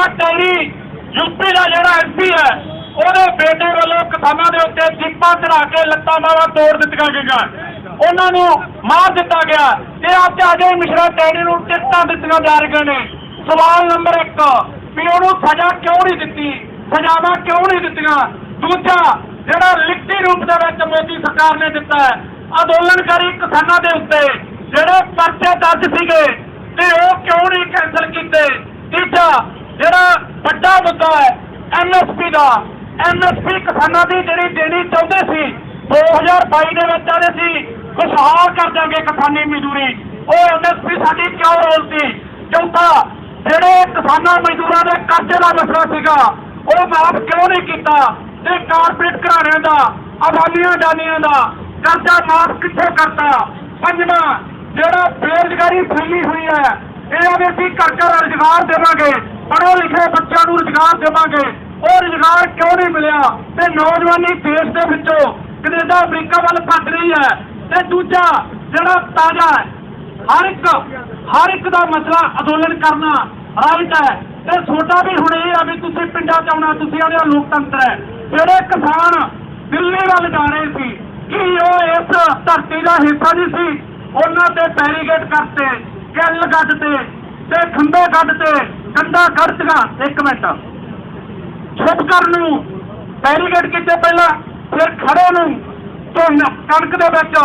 ਤਾਂ ਟੈਰੀ ਯੂਪੀ ਦਾ ਜਿਹੜਾ ਐਮਪੀ ਹੈ, ਉਹਦੇ ਬੇਟੇ ਵੱਲੋਂ ਕਿਸਾਨਾਂ ਦੇ ਉੱਤੇ ਜਿੱਪਾਂ ਚੜਾ ਕੇ ਲੱਤਾਂ ਬਾਹਾਂ ਤੋੜ ਦਿੱਤੀਆਂ ਗਈਆਂ। ਉਹਨਾਂ ਨੂੰ ਮਾਰ ਦਿੱਤਾ ਗਿਆ। ਤੇ ਅੱਜ ਅਜੇ ਮਿਸ਼ਰਾ ਟੈਰੀ ਨੂੰ ਟਿਕਟਾਂ ਦਿੱਤੀਆਂ ਜਾ ਰਹੀਆਂ ਨੇ। ਸਵਾਲ ਨੰਬਰ 1 ਵੀ ਉਹਨੂੰ ਸਜ਼ਾ ਕਿਉਂ ਨਹੀਂ ਦਿੱਤੀ? ਸਜ਼ਾਵਾਂ ਕਿਉਂ ਨਹੀਂ ਦਿੱਤੀਆਂ? ਦੂਜਾ, ਜਿਹੜਾ ਲਿਖਤੀ ਰੂਪ ਦੇ ਵਿੱਚ ਮੋਦੀ ਸਰਕਾਰ ਨੇ ਦਿੱਤਾ ਹੈ, ਅੰਦੋਲਨਕਾਰੀ ਕਿਸਾਨਾਂ ਦੇ ਉੱਤੇ ਜਿਹੜੇ ਪਰਚੇ ਦਰਜ ਸੀਗੇ, ਤੇ ਉਹ ਕਿਉਂ ਨਹੀਂ ਕੈਂਸਲ ਕੀਤੇ? ਤੀਜਾ ਜਿਹੜਾ ਵੱਡਾ ਮੁੱਦਾ ਹੈ ਐਮਐਸਪੀ ਦਾ। ਐਮਐਸਪੀ ਕਿਸਾਨਾਂ ਦੀ ਜਿਹੜੀ ਦੇਣੀ ਚਾਹੁੰਦੇ ਸੀ 2022 ਦੇ ਵਿੱਚ ਆਦੇ ਸੀ, ਖੁਸ਼ਹਾਲ ਕਰ ਦਾਂਗੇ ਕਿਸਾਨੀ ਮਜ਼ਦੂਰੀ। ਉਹ ਐਮਐਸਪੀ ਸਾਡੀ ਕਿਉਂ ਰੋਲਦੀ ਚੌਥਾ ਜਿਹੜੇ ਕਿਸਾਨਾਂ ਮਜ਼ਦੂਰਾਂ ਦੇ ਕਰਜ਼ੇ ਦਾ ਮਸਲਾ ਸੀਗਾ, ਉਹ ਮਾਫ ਕਿਉਂ ਨਹੀਂ ਕੀਤਾ? ਤੇ ਕਾਰਪੋਰੇਟ ਘਰਾਣਿਆਂ ਦਾ ਅਦਾਨੀਆਂ ਅਡਾਨੀਆਂ ਦਾ, ਕਰਜ਼ਾ ਮਾਫ ਕਿੱਥੇ ਕਰਤਾ? ਪੰਜਵਾਂ, ਜਿਹੜਾ ਬੇਰੁਜ਼ਗਾਰੀ ਫੈਲੀ ਹੋਈ ਹੈ ਇਹਨਾਂ ਦੇ ਅਸੀਂ ਘਰ ਘਰ ਰੁਜ਼ਗਾਰ ਦੇਵਾਂਗੇ। ਪੜ੍ਹੇ ਲਿਖੇ ਬੱਚਿਆਂ ਨੂੰ ਰੁਜ਼ਗਾਰ ਦੇਵਾਂਗੇ। ਉਹ ਰੁਜ਼ਗਾਰ ਕਿਉਂ ਨਹੀਂ ਮਿਲਿਆ? ਤੇ ਨੌਜਵਾਨੀ ਦੇਸ਼ ਦੇ ਵਿੱਚੋਂ ਕੈਨੇਡਾ, ਅਮਰੀਕਾ ਵੱਲ ਭੱਜ ਰਹੀ ਹੈ। ਤੇ ਦੂਜਾ ਜਿਹੜਾ ਤਾਜ਼ਾ ਹਰ ਇੱਕ ਹਰ ਇੱਕ ਦਾ ਮਸਲਾ ਅੰਦੋਲਨ ਕਰਨਾ ਰਾਈਟ ਹੈ। ਤੇ ਛੋਟਾ ਵੀ ਹੁਣ ਇਹ ਆ ਵੀ ਤੁਸੀਂ ਪਿੰਡਾਂ 'ਚ ਆਉਣਾ, ਤੁਸੀਂ ਆਉਂਦੇ ਲੋਕਤੰਤਰ ਹੈ। ਜਿਹੜੇ ਕਿਸਾਨ ਦਿੱਲੀ ਵੱਲ ਜਾ ਰਹੇ ਸੀ, ਕਿ ਉਹ ਇਸ ਧਰਤੀ ਦਾ ਹਿੱਸਾ ਨਹੀਂ ਸੀ? ਉਹਨਾਂ ਤੇ ਬੈਰੀਗੇਡ ਕਰਤੇ ਕਿੱਲ ਕੱਢਤੇ ਤੇ ਖੰਭੇ ਕੱਢਤੇ ਕੰਧਾਂ ਕੱਢਤੀਆਂ ਇੱਕ ਮਿੰਟ। ਛੁਪ ਕਰਨ ਨੂੰ ਬੈਰੀਗੇਡ ਕੀਤੇ ਪਹਿਲਾਂ, ਫਿਰ ਖੜੇ ਨੂੰ ਧੁੰਨ, ਕਣਕ ਦੇ ਵਿੱਚ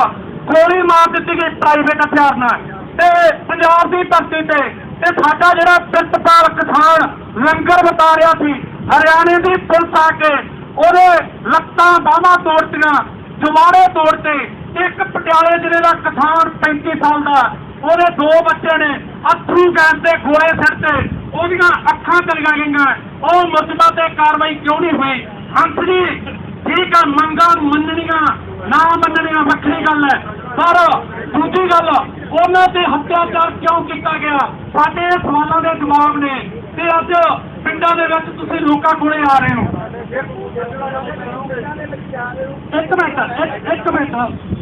ਗੋਲੀ ਮਾਰ ਦਿੱਤੀ ਗਈ ਪ੍ਰਾਈਵੇਟ ਹਥਿਆਰ ਨਾਲ। ਤੇ ਪੰਜਾਬ ਦੀ ਧਰਤੀ ਤੇ ਤੇ ਸਾਡਾ ਜਿਹੜਾ ਪਿਰਤਪਾਲ ਕਿਸਾਨ ਲੰਗਰ ਵਰਤਾ ਰਿਹਾ ਸੀ, ਹਰਿਆਣੇ ਦੀ ਪੁਲਿਸ ਆ ਕੇ ਉਹਦੇ ਲੱਤਾਂ ਬਾਹਾਂ ਤੋੜਤੀਆਂ, ਜਵਾੜੇ ਤੋੜਤੇ। ਇੱਕ ਪਟਿਆਲੇ ਜ਼ਿਲ੍ਹੇ ਦਾ ਕਿਸਾਨ 35 ਸਾਲ ਦਾ, ਉਹਦੇ ਦੋ ਬੱਚੇ ਨੇ, ਅਥਰੂ ਗੈਸ ਦੇ ਗੋਲੇ ਸਿਰ ਤੇ। ਉਹਦੀਆਂ ਅੱਖਾਂ ਚਲੀਆਂ ਗਈਆਂ। ਉਹ ਮੁਸਬਾ ਤੇ ਕਾਰਵਾਈ ਕਿਉਂ ਨਹੀਂ ਹੋਈ? ਹੰਸ ਜੀ, ਠੀਕ ਆ, ਮੰਗਾਂ ਮੰਨਣੀਆਂ, ਨਾ ਮੰਨਣੀਆਂ, ਵੱਖਰੀ ਗੱਲ ਹੈ। ਪਰ ਦੂਜੀ ਗੱਲ, ਉਹਨਾਂ ਤੇ ਹੱਤਿਆਚਾਰ ਕਿਉਂ ਕੀਤਾ ਗਿਆ? ਸਾਡੇ ਸਵਾਲਾਂ ਦੇ ਜਵਾਬ ਨੇ। ਤੇ ਅੱਜ ਪਿੰਡਾਂ ਦੇ ਵਿੱਚ ਤੁਸੀਂ ਲੋਕਾਂ ਕੋਲੇ ਆ ਰਹੇ ਹੋ। ਇੱਕ ਮਿੰਟ, ਇੱਕ- ਮਿੰਟ।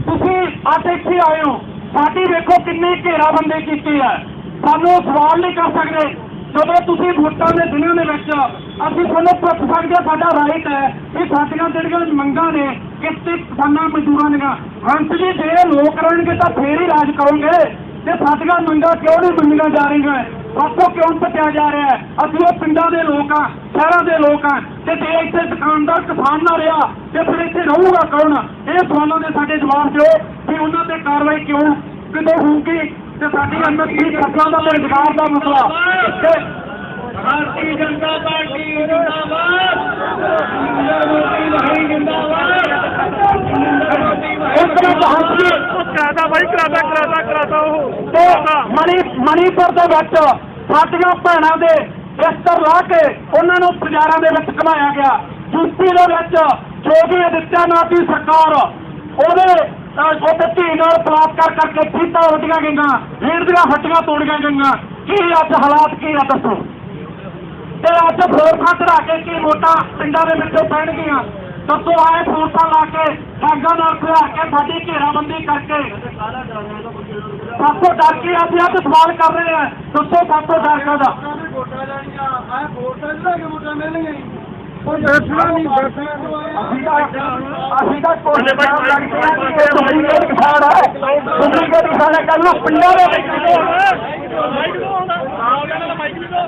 ਤੁਸੀਂ ਅੱਜ ਇੱਥੇ ਆਏ ਹੋ। ਸਾਡੀ ਵੇਖੋ ਕਿੰਨੀ ਘੇਰਾਬੰਦੀ ਕੀਤੀ ਹੈ ਸਾਨੂੰ ਸਵਾਲ ਨਹੀਂ ਕਰ ਸਕਦੇ। ਜਦੋਂ ਤੁਸੀਂ ਵੋਟਾਂ ਦੇ ਦਿਨਾਂ ਦੇ ਵਿੱਚ ਅਸੀਂ ਤੁਹਾਨੂੰ ਪੁੱਛ ਸਕਦੇ ਹਾਂ, ਸਾਡਾ ਰਾਈਟ ਹੈ ਕਿ ਸਾਡੀਆਂ ਜਿਹੜੀਆਂ ਮੰਗਾਂ ਨੇ ਕਿਤੇ ਕਿਸਾਨਾਂ ਮਜ਼ਦੂਰਾਂ ਦੀਆਂ ਹੰਸ ਜੀ ਜੇ ਲੋਕ ਰਹਿਣਗੇ ਤਾਂ ਫੇਰ ਹੀ ਰਾਜ ਕਰੋਗੇ। ਤੇ ਸਾਡੀਆਂ ਮੰਗਾਂ ਕਿਉਂ ਨਹੀਂ ਮੰਨੀਆਂ ਜਾ ਰਹੀਆਂ? ਸਾਥੋਂ ਕਿਉਂ ਪਟਿਆ ਜਾ ਰਿਹਾ ਹੈ? ਅਸੀਂ ਉਹ ਪਿੰਡਾਂ ਦੇ ਲੋਕ ਆ ਸ਼ਹਿਰਾਂ ਦੇ ਲੋਕ ਆ ਤੇ ਜੇ ਇੱਥੇ ਦੁਕਾਨਦਾਰ ਕਿਸਾਨ ਨਾ ਰਿਹਾ ਤੇ ਫਿਰ ਇੱਥੇ ਰਹੂਗਾ ਕੌਣ? ਇਹ ਸਵਾਲਾਂ ਦੇ ਸਾਡੇ ਜਵਾਬ ਦਿਓ ਵੀ ਉਹਨਾਂ ਤੇ ਕਾਰਵਾਈ ਕਿਉਂ ਕਿਦੋਂ ਹੋਊਗੀ? ਤੇ ਸਾਡੀ ਐਮਐਸਪੀ ਫਸਲਾਂ ਦਾ ਤੇ ਰੁਜ਼ਗਾਰ ਦਾ ਮਸਲਾ। ਤੇ ਭਾਰਤੀ ਜਨਤਾ ਪਾਰਟੀ ਜਿੰਦਾਬਾਦ। ਮੋਦੀ ਭਾਈ ਜਿੰਦਾਬਾਦ ਇੱਕ ਮਿੰਟ ਹੰਸ ਜੀ ਕਰਾਤਾ ਬਾਈ ਕਰਾਤਾ ਕਰਾਤਾ ਕਰਾਤਾ ਉਹ। ਤੇ ਮਣੀ ਮਣੀਪੁਰ ਦੇ ਵਿੱਚ ਸਾਡੀਆਂ ਭੈਣਾਂ ਦੇ ਬਿਸਤਰ ਲਾ ਕੇ ਉਹਨਾਂ ਨੂੰ ਬਾਜ਼ਾਰਾਂ ਦੇ ਵਿੱਚ ਘਮਾਇਆ ਗਿਆ। ਯੂਪੀ ਦੇ ਵਿੱਚ ਜੋਗੀ ਆਦਿੱਤਿਆਨਾਥ ਦੀ ਸਰਕਾਰ ਉਹਦੇ ਅਹ, ਉਹਦੇ ਧੀ ਨਾਲ ਬਲਾਤਕਾਰ ਕਰਕੇ ਫੀਤਾ ਉੱਡੀਆਂ ਗਈਆਂ ਰੀੜ ਦੀਆਂ ਹੱਟੀਆਂ ਤੋੜੀਆਂ ਗਈਆਂ। ਕੀ ਅੱਜ ਹਾਲਾਤ ਕੀ ਆ ਦੱਸੋ? ਤੇ ਅੱਜ ਫੋਰਸਾਂ ਚੜਾ ਕੇ ਕੀ ਵੋਟਾਂ ਪਿੰਡਾਂ ਦੇ ਵਿੱਚੋਂ ਪੈਣਗੀਆਂ? ਦੱਸੋ ਆਏ ਫੋਰਸਾਂ ਲਾ ਕੇ ਟਾਂਗਾਂ ਨਾਲ ਖਿਲਾ ਕੇ ਸਾਡੀ ਘੇਰਾਬੰਦੀ ਕਰਕੇ। ਸਾਤੋਂ ਡਰ ਕੇ ਅਸੀਂ ਅੱਜ ਸਵਾਲ ਕਰ ਰਹੇ ਹਾਂ ਦੱਸੋ ਸਾਤੋਂ ਡਰ ਦਾ ਵੋਟਾਂ ਲੈਣੀਆਂ ਆ ਵੋਟਾਂ ਜਿਹੜਾ ਕਿ ਵੋਟਾਂ ਮਿਲਣਗੀਆਂ ਉਹ ਬੈਠਣਾ ਨਹੀਂ, ਅਸੀਂ ਤਾਂ ਅਸੀਂ ਤਾਂ ਕੋਈ ਨਾਮ ਲੱਗਦੇ ਹਾਂ ਕਿ ਇਹ ਡੁਪਲੀਕੇਟ ਕਿਸਾਨ ਹੈ। ਡੁਪਲੀਕੇਟ ਕਿਸਾਨ ਹੈ ਕੱਲ ਨੂੰ ਪਿੰਡਾਂ ਦੇ ਵਿੱਚ ਮਾਈਕ ਤੋਂ ਆਉਂਦਾ ਆ ਗਿਆ ਨਾ ਮਾਈਕ ਵੀ। ਤੋਂ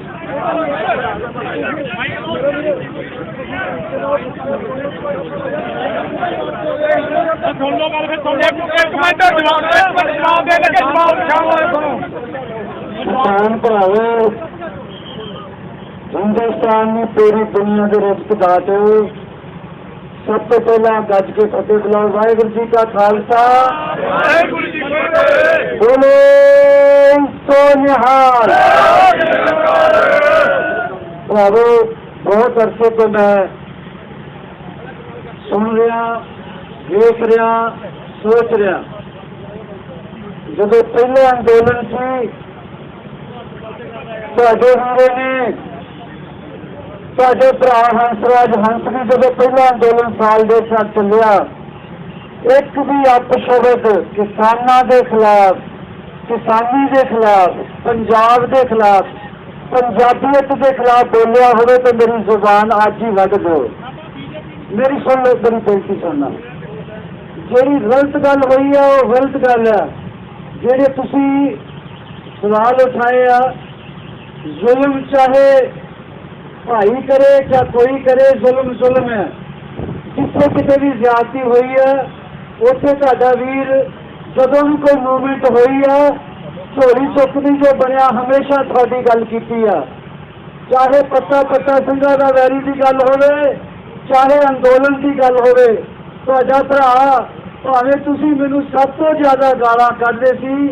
ਸੁਣ ਲਓ ਗੱਲ ਫਿਰ ਸੁਣ ਲਓ ਇੱਕ ਮਿੰਟ ਜਵਾਬ ਦੇ ਇੱਕ ਮਿੰਟ ਜਵਾਬ ਦੇ ਲੱਗੇ ਜਵਾਬ ਸ਼ਾਮ ਹੋਏ ਸੁਣੋ ਕਿਸਾਨ ਭਰਾਵੋ। ਹਿੰਦੁਸਤਾਨ ਨੂੰ ਪੂਰੀ ਦੁਨੀਆ ਦੇ ਰਿਜ਼ਕ ਦਾਤੇ ਸਭ ਤੋਂ ਪਹਿਲਾਂ ਗੱਜ ਕੇ ਫਤਿਹ ਬੁਲਾਓ। ਵਾਹਿਗੁਰੂ ਜੀ ਕਾ ਖਾਲਸਾ। ਵਾਹਿਗੁਰੂ ਜੀ ਕੀ ਫਤਿਹ। ਬੋਲੇ ਸੋ ਨਿਹਾਲ। ਭਰਾਵੋ ਬਹੁਤ ਅਰਸੇ ਤੋਂ ਮੈਂ ਸੁਣ ਰਿਹਾ ਵੇਖ ਰਿਹਾ ਸੋਚ ਰਿਹਾ। ਜਦੋਂ ਪਹਿਲੇ ਅੰਦੋਲਨ ਸੀ ਤੁਹਾਡੇ ਵੀਰੇ ਨੇ ਤੁਹਾਡੇ ਭਰਾ ਹੰਸਰਾਜ ਹੰਸ ਨੇ ਜਦੋਂ ਪਹਿਲਾ ਅੰਦੋਲਨ ਸਾਲ ਦੇ ਸਾਥ ਚੱਲਿਆ, ਇੱਕ ਵੀ ਅਪਸ਼ਬਦ ਕਿਸਾਨਾਂ ਦੇ ਖਿਲਾਫ, ਕਿਸਾਨੀ ਦੇ ਖਿਲਾਫ, ਪੰਜਾਬ ਦੇ ਖਿਲਾਫ, ਪੰਜਾਬੀਅਤ ਦੇ ਖਿਲਾਫ ਬੋਲਿਆ ਹੋਵੇ ਤਾਂ ਮੇਰੀ ਜ਼ੁਬਾਨ ਅੱਜ ਹੀ ਵੱਢ ਦਿਓ। ਮੇਰੀ ਸੁਣ ਲਓ, ਮੇਰੀ ਬੇਨਤੀ ਸੁਣਨਾ। ਜਿਹੜੀ ਗਲਤ ਗੱਲ ਹੋਈ ਆ, ਉਹ ਗਲਤ ਗੱਲ ਆ। ਜਿਹੜੇ ਤੁਸੀਂ ਸਵਾਲ ਉਠਾਏ ਆ, ਜ਼ੁਲਮ ਚਾਹੇ ਭਾਈ ਕਰੇ ਜਾਂ ਕੋਈ ਕਰੇ, ਜ਼ੁਲਮ ਜ਼ੁਲਮ ਹੈ। ਜਿੱਥੇ ਕਿਤੇ ਵੀ ਜ਼ਿਆਦਤੀ ਹੋਈ ਹੈ, ਉੱਥੇ ਤੁਹਾਡਾ ਵੀਰ ਜਦੋਂ ਵੀ ਕੋਈ ਮੂਵਮੈਂਟ ਹੋਈ ਆ ਝੋਲੀ ਚੁੱਕਦੀ ਜੋ ਬਣਿਆ ਹਮੇਸ਼ਾ ਤੁਹਾਡੀ ਗੱਲ ਕੀਤੀ ਆ। ਚਾਹੇ ਪੱਤਾ ਪੱਤਾ ਸਿੰਘਾਂ ਦਾ ਵੈਰੀ ਦੀ ਗੱਲ ਹੋਵੇ, ਚਾਹੇ ਅੰਦੋਲਨ ਦੀ ਗੱਲ ਹੋਵੇ, ਤੁਹਾਡਾ ਭਰਾ, ਭਾਵੇਂ ਤੁਸੀਂ ਮੈਨੂੰ ਸਭ ਤੋਂ ਜ਼ਿਆਦਾ ਗਾਲਾਂ ਕੱਢਦੇ ਸੀ,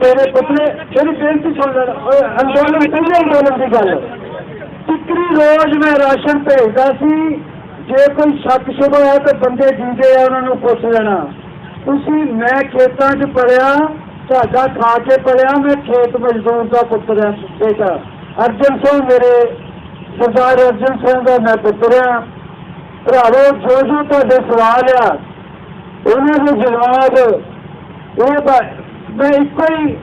ਤੇਰੇ ਪੁੱਤਰੇ, ਮੇਰੀ ਬੇਨਤੀ ਸੁਣ ਲੈ ਅੰਦੋਲਨ, ਪਹਿਲੇ ਅੰਦੋਲਨ ਦੀ ਗੱਲ। ਟਿਕਰੀ ਰੋਜ਼ ਮੈਂ ਰਾਸ਼ਨ ਭੇਜਦਾ ਸੀ। ਜੇ ਕੋਈ ਸ਼ੱਕ ਸ਼ੁਬਾ ਹੈ ਤਾਂ ਬੰਦੇ ਜੀਂਦੇ ਆ, ਉਹਨਾਂ ਨੂੰ ਪੁੱਛ ਲੈਣਾ। ਤੁਸੀਂ ਮੈਂ ਖੇਤਾਂ 'ਚ ਪੜਿਆ ਤੁਹਾਡਾ ਖਾ ਕੇ ਪੜਿਆ, ਮੈਂ ਖੇਤ ਮਜ਼ਦੂਰ ਦਾ ਪੁੱਤਰ ਹਾਂ, ਬੇਟਾ। ਅਰਜਨ ਸਿੰਘ ਮੇਰੇ ਸਰਦਾਰ ਅਰਜਨ ਸਿੰਘ ਦਾ ਮੈਂ ਪੁੱਤਰ ਹਾਂ। ਭਰਾਵੋ, ਜੋ ਜੋ ਤੁਹਾਡੇ ਸਵਾਲ ਆ, ਉਹਨਾਂ ਦੇ ਜਵਾਬ, ਇਹ ਮੈਂ ਇੱਕੋ ਹੀ